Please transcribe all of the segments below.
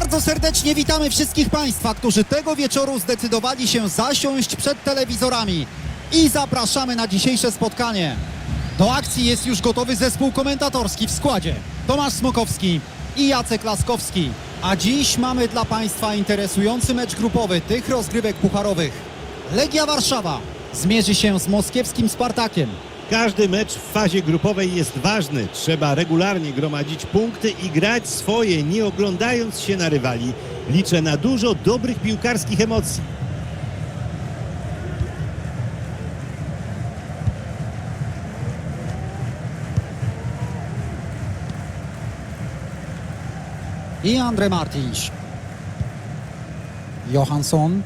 Bardzo serdecznie witamy wszystkich Państwa, którzy tego wieczoru zdecydowali się zasiąść przed telewizorami i zapraszamy na dzisiejsze spotkanie. Do akcji jest już gotowy zespół komentatorski w składzie. Tomasz Smokowski i Jacek Laskowski. A dziś mamy dla Państwa interesujący mecz grupowy tych rozgrywek pucharowych. Legia Warszawa zmierzy się z moskiewskim Spartakiem. Każdy mecz w fazie grupowej jest ważny. Trzeba regularnie gromadzić punkty i grać swoje, nie oglądając się na rywali. Liczę na dużo dobrych piłkarskich emocji. i Andre Martins. Johansson.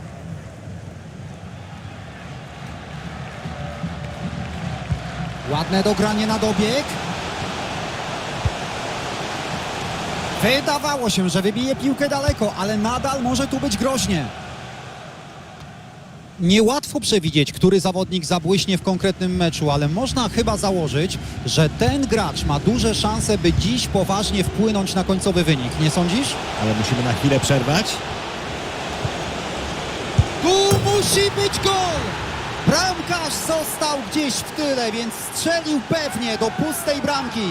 Ładne dogranie na dobieg. Wydawało się, że wybije piłkę daleko, ale nadal może tu być groźnie. Niełatwo przewidzieć, który zawodnik zabłyśnie w konkretnym meczu, ale można chyba założyć, że ten gracz ma duże szanse, by dziś poważnie wpłynąć na końcowy wynik. Nie sądzisz? Ale musimy na chwilę przerwać. Tu musi być gol! Bramkarz został gdzieś w tyle, więc strzelił pewnie do pustej bramki.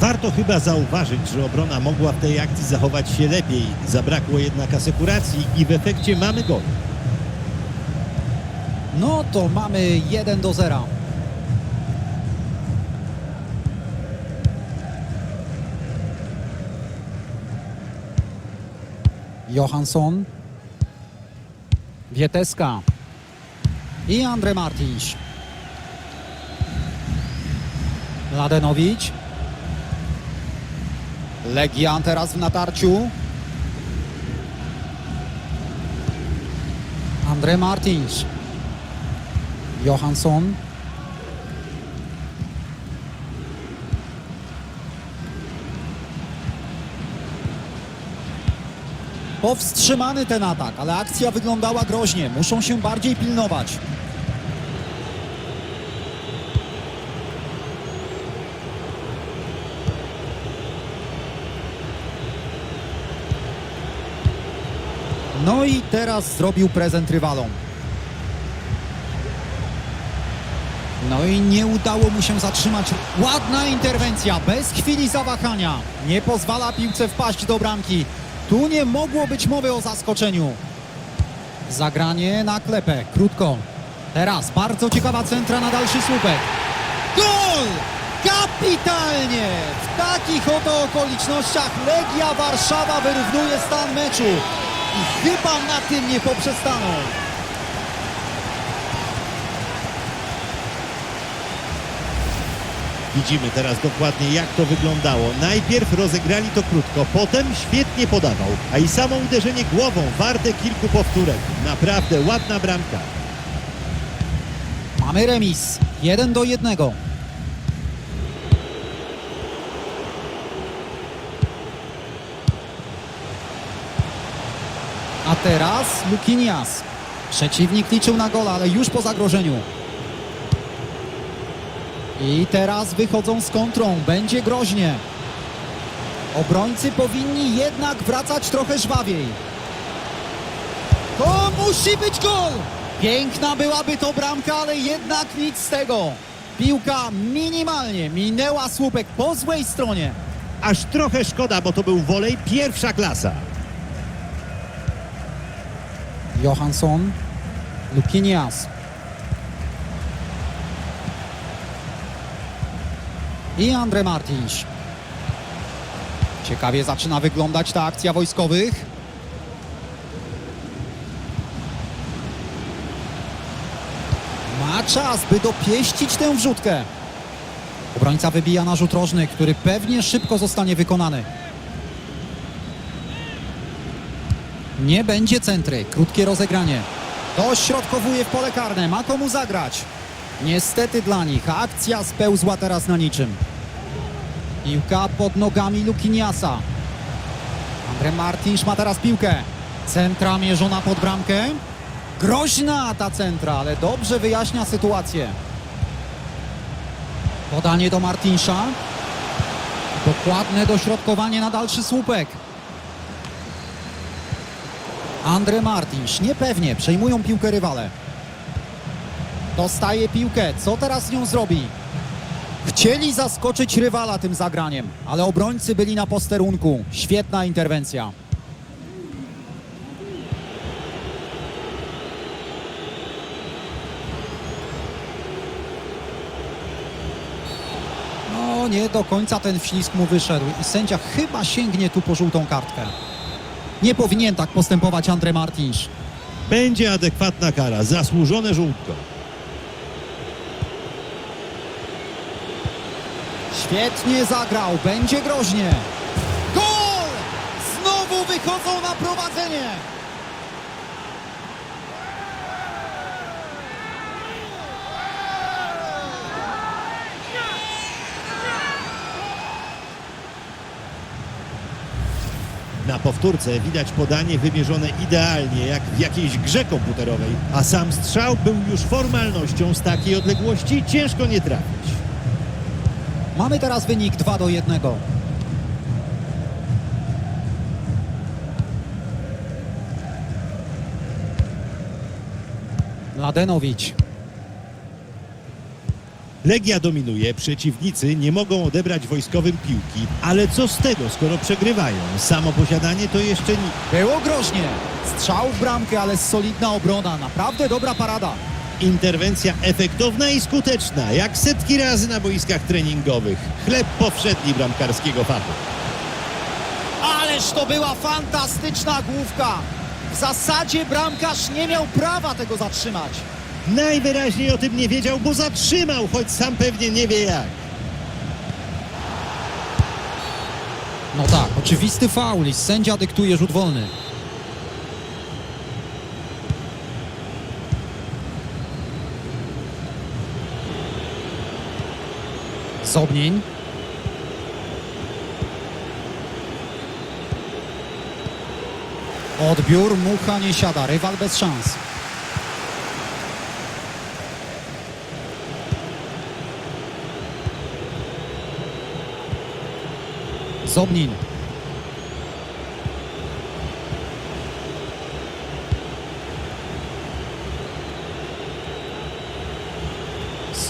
Warto chyba zauważyć, że obrona mogła w tej akcji zachować się lepiej. Zabrakło jednak asekuracji i w efekcie mamy gol. No to mamy 1 do 0. Johansson. Wieteska. I Andre Martins. Ladenowicz. Legia teraz w natarciu. Andre Martins. Johansson. Powstrzymany ten atak, ale akcja wyglądała groźnie. Muszą się bardziej pilnować. No i teraz zrobił prezent rywalom. No i nie udało mu się zatrzymać. Ładna interwencja, bez chwili zawahania. Nie pozwala piłce wpaść do bramki. Tu nie mogło być mowy o zaskoczeniu. Zagranie na klepę, krótko. Teraz bardzo ciekawa centra na dalszy słupek. Gol! Kapitalnie! W takich oto okolicznościach Legia Warszawa wyrównuje stan meczu. I chyba na tym nie poprzestaną. Widzimy teraz dokładnie jak to wyglądało. Najpierw rozegrali to krótko, potem świetnie podawał, a i samo uderzenie głową warte kilku powtórek. Naprawdę ładna bramka. Mamy remis. 1 do 1. A teraz Lukinias. Przeciwnik liczył na gola, ale już po zagrożeniu. I teraz wychodzą z kontrą. Będzie groźnie. Obrońcy powinni jednak wracać trochę żwawiej. To musi być gol! Piękna byłaby to bramka, ale jednak nic z tego. Piłka minimalnie minęła słupek po złej stronie. Aż trochę szkoda, bo to był wolej pierwsza klasa. Johansson, Lukinias. I Andre Martins. Ciekawie zaczyna wyglądać ta akcja wojskowych. Ma czas, by dopieścić tę wrzutkę. Obrońca wybija na rzut rożny, który pewnie szybko zostanie wykonany. Nie będzie centry. Krótkie rozegranie. Dośrodkowuje w pole karne. Ma komu zagrać. Niestety dla nich akcja spełzła teraz na niczym. Piłka pod nogami Lukiniasa. Andre Martins ma teraz piłkę. Centra mierzona pod bramkę. Groźna ta centra, ale dobrze wyjaśnia sytuację. Podanie do Martinsza. Dokładne dośrodkowanie na dalszy słupek. Andre Martinsz, niepewnie, przejmują piłkę rywale. Dostaje piłkę, co teraz z nią zrobi? Chcieli zaskoczyć rywala tym zagraniem, ale obrońcy byli na posterunku. Świetna interwencja. No, nie do końca ten wślizg mu wyszedł i sędzia chyba sięgnie tu po żółtą kartkę. Nie powinien tak postępować Andre Martinsz. Będzie adekwatna kara, zasłużone żółtko. Świetnie zagrał, będzie groźnie. Gol! Znowu wychodzą na prowadzenie. Na powtórce widać podanie wymierzone idealnie, jak w jakiejś grze komputerowej, a sam strzał był już formalnością z takiej odległości ciężko nie trafić. Mamy teraz wynik 2 do 1. Mladenowicz. Legia dominuje, przeciwnicy nie mogą odebrać wojskowym piłki, ale co z tego, skoro przegrywają? Samo posiadanie to jeszcze nic. Było groźnie. Strzał w bramkę, ale solidna obrona. Naprawdę dobra parada. Interwencja efektowna i skuteczna, jak setki razy na boiskach treningowych. Chleb powszedni bramkarskiego fachu. Ależ to była fantastyczna główka. W zasadzie bramkarz nie miał prawa tego zatrzymać. Najwyraźniej o tym nie wiedział, bo zatrzymał, choć sam pewnie nie wie jak. No tak, oczywisty faul i sędzia dyktuje rzut wolny. Zobnień. Odbiór, mucha nie siada, rywal bez szans. Zobnin.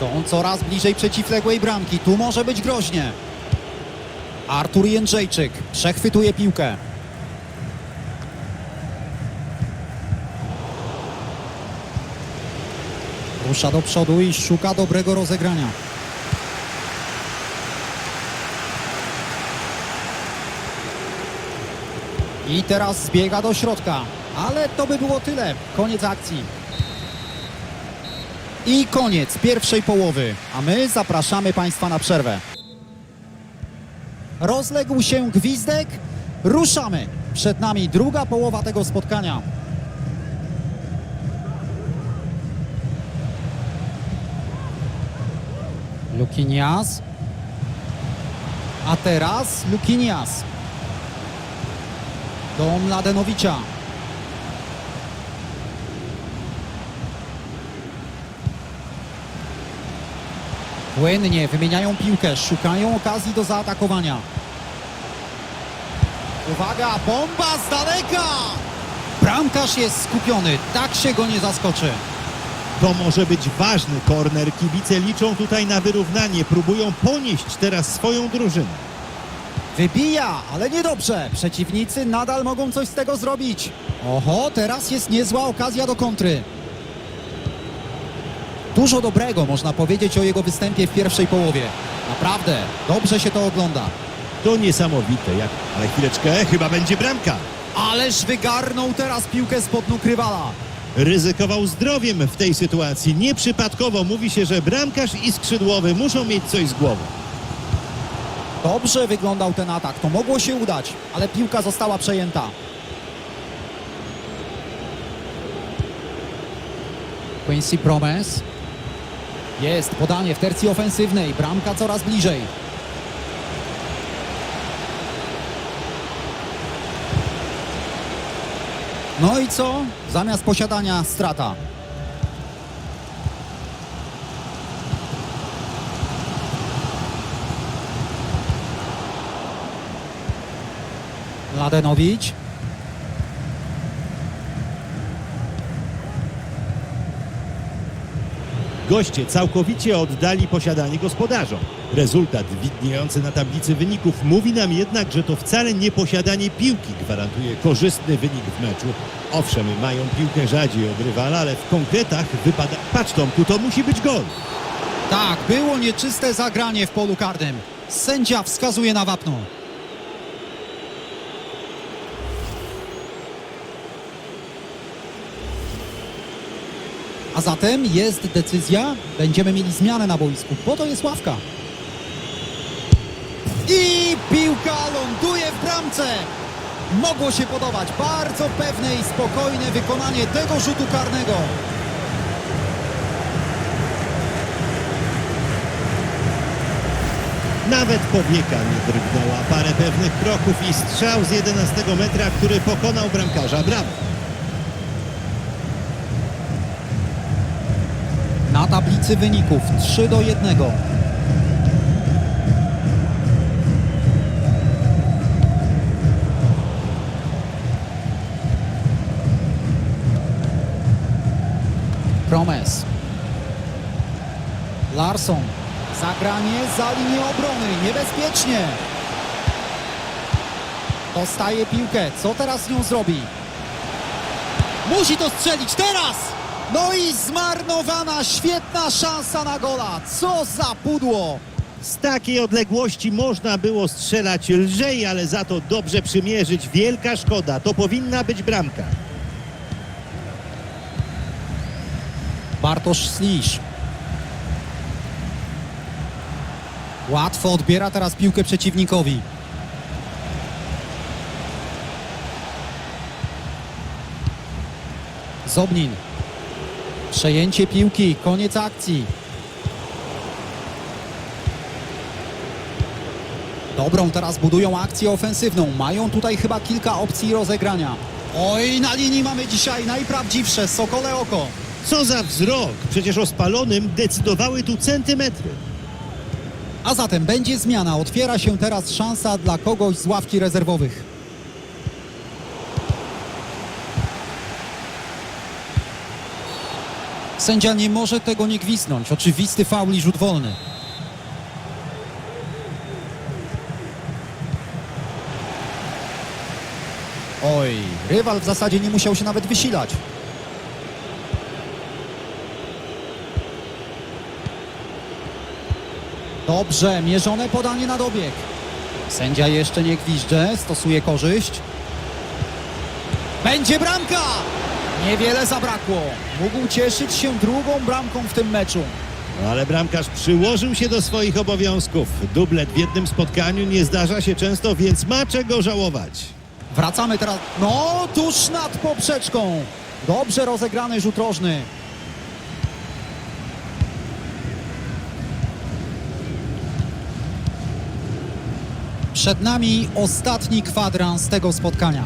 Są coraz bliżej przeciwległej bramki. Tu może być groźnie. Artur Jędrzejczyk przechwytuje piłkę. Rusza do przodu i szuka dobrego rozegrania. I teraz zbiega do środka. Ale to by było tyle. Koniec akcji. I koniec pierwszej połowy. A my zapraszamy Państwa na przerwę. Rozległ się gwizdek. Ruszamy. Przed nami druga połowa tego spotkania. Lukinias. A teraz Lukinias do Mladenowicza. Płynnie wymieniają piłkę, szukają okazji do zaatakowania. Uwaga, bomba z daleka! Bramkarz jest skupiony, tak się go nie zaskoczy. To może być ważny korner. Kibice liczą tutaj na wyrównanie. Próbują ponieść teraz swoją drużynę. Wybija, ale niedobrze. Przeciwnicy nadal mogą coś z tego zrobić. Oho, teraz jest niezła okazja do kontry. Dużo dobrego można powiedzieć o jego występie w pierwszej połowie. Naprawdę, dobrze się to ogląda. To niesamowite. Jak... Ale chwileczkę, chyba będzie bramka. Ależ wygarnął teraz piłkę spod nóg rywala. Ryzykował zdrowiem w tej sytuacji. Nieprzypadkowo mówi się, że bramkarz i skrzydłowy muszą mieć coś z głową. Dobrze wyglądał ten atak, to mogło się udać, ale piłka została przejęta. Quincy Promes. Jest podanie w tercji ofensywnej, bramka coraz bliżej. No i co? Zamiast posiadania strata. Ladenowicz. Goście całkowicie oddali posiadanie gospodarzom. Rezultat widniejący na tablicy wyników mówi nam jednak, że to wcale nie posiadanie piłki gwarantuje korzystny wynik w meczu. Owszem, mają piłkę rzadziej od rywala, ale w konkretach wypada... Patrz Tomku, to musi być gol. Tak, było nieczyste zagranie w polu karnym. Sędzia wskazuje na wapno. A zatem jest decyzja, będziemy mieli zmianę na boisku, bo to jest ławka. I piłka ląduje w bramce. Mogło się podobać. Bardzo pewne i spokojne wykonanie tego rzutu karnego. Nawet powieka nie drgnęła. Parę pewnych kroków i strzał z 11 metra, który pokonał bramkarza. Brawo. Tablicy wyników 3 do 1. Promes. Larson. Zagranie za linię obrony. Niebezpiecznie. Dostaje piłkę. Co teraz nią zrobi? Musi to strzelić teraz! No i zmarnowana świetna szansa na gola. Co za pudło! Z takiej odległości można było strzelać lżej, ale za to dobrze przymierzyć. Wielka szkoda. To powinna być bramka. Bartosz Slisz. Łatwo odbiera teraz piłkę przeciwnikowi. Zobnin. Przejęcie piłki, koniec akcji. Dobrą teraz budują akcję ofensywną. Mają tutaj chyba kilka opcji rozegrania. Oj, na linii mamy dzisiaj najprawdziwsze Sokole Oko. Co za wzrok! Przecież o spalonym decydowały tu centymetry. A zatem będzie zmiana. Otwiera się teraz szansa dla kogoś z ławki rezerwowych. Sędzia nie może tego nie gwiznąć. Oczywisty faul i rzut wolny. Oj, rywal w zasadzie nie musiał się nawet wysilać. Dobrze, mierzone podanie na dobieg. Sędzia jeszcze nie gwizdże, stosuje korzyść. Będzie bramka! Niewiele zabrakło. Mógł cieszyć się drugą bramką w tym meczu. No, ale bramkarz przyłożył się do swoich obowiązków. Dublet w jednym spotkaniu nie zdarza się często, więc ma czego żałować. Wracamy teraz. No, tuż nad poprzeczką. Dobrze rozegrany rzut rożny. Przed nami ostatni kwadrans tego spotkania.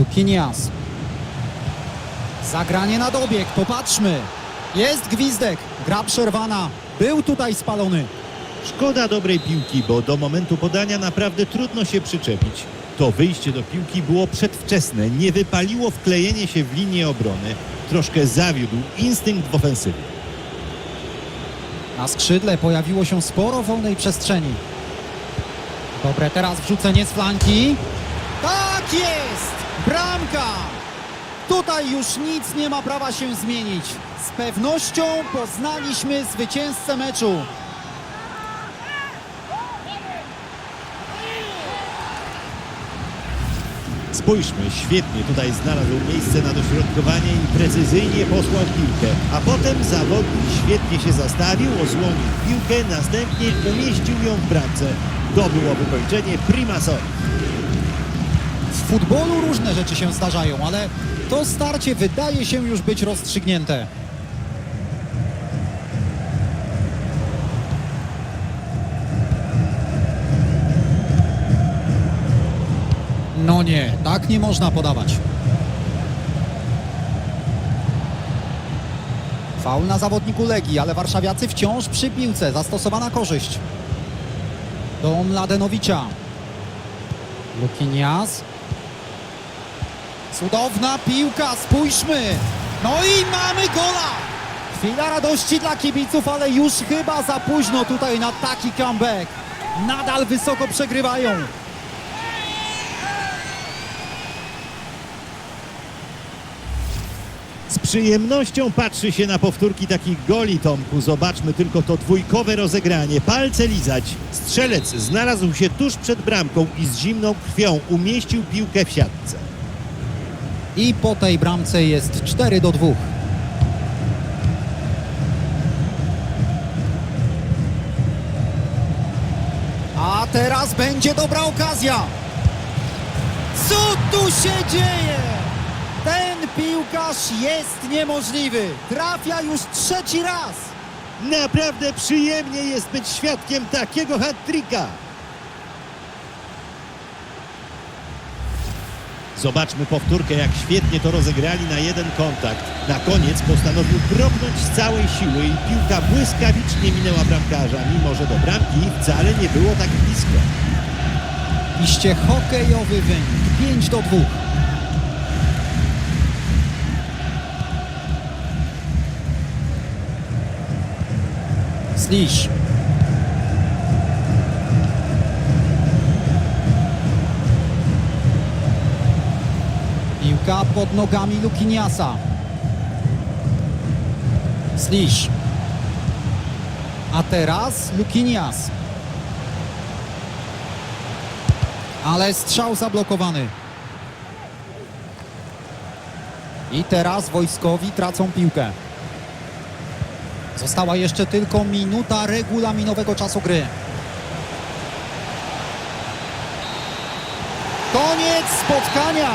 Lukinias. Zagranie na dobieg, popatrzmy. Jest gwizdek, gra przerwana. Był tutaj spalony. Szkoda dobrej piłki, bo do momentu podania naprawdę trudno się przyczepić. To wyjście do piłki było przedwczesne, nie wypaliło wklejenie się w linię obrony. Troszkę zawiódł instynkt w ofensywie. Na skrzydle pojawiło się sporo wolnej przestrzeni. Dobre teraz wrzucenie z flanki. Tak jest! Bramka! Tutaj już nic nie ma prawa się zmienić. Z pewnością poznaliśmy zwycięzcę meczu. Spójrzmy, świetnie tutaj znalazł miejsce na dośrodkowanie i precyzyjnie posłał piłkę. A potem zawodnik świetnie się zastawił, osłonił piłkę, następnie umieścił ją w bramce. To było wykończenie Primasor. Futbolu różne rzeczy się zdarzają, ale to starcie wydaje się już być rozstrzygnięte. No nie, tak nie można podawać. Faul na zawodniku Legii, ale warszawiacy wciąż przy piłce. Zastosowana korzyść. Do Mladenowicza. Lukinias. Cudowna piłka, spójrzmy. No i mamy gola. Chwila radości dla kibiców, ale już chyba za późno tutaj na taki comeback. Nadal wysoko przegrywają. Z przyjemnością patrzy się na powtórki takich goli, Tomku. Zobaczmy tylko to dwójkowe rozegranie. Palce lizać. Strzelec znalazł się tuż przed bramką i z zimną krwią umieścił piłkę w siatce. I po tej bramce jest 4 do 2. A teraz będzie dobra okazja. Co tu się dzieje? Ten piłkarz jest niemożliwy. Trafia już trzeci raz. Naprawdę przyjemnie jest być świadkiem takiego hat-tricka. Zobaczmy powtórkę, jak świetnie to rozegrali na jeden kontakt. Na koniec postanowił propnąć z całej siły i piłka błyskawicznie minęła bramkarza, mimo że do bramki wcale nie było tak blisko. Iście hokejowy wynik 5 do 2. Slisz. Piłka pod nogami Lukiniasa. Slisz. A teraz Lukinias. Ale strzał zablokowany. I teraz wojskowi tracą piłkę. Została jeszcze tylko minuta regulaminowego czasu gry. Koniec spotkania,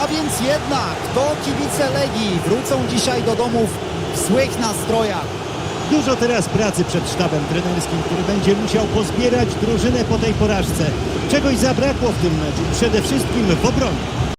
a więc jednak to kibice Legii wrócą dzisiaj do domów w złych nastrojach. Dużo teraz pracy przed sztabem trenerskim, który będzie musiał pozbierać drużynę po tej porażce. Czegoś zabrakło w tym meczu, przede wszystkim w obronie.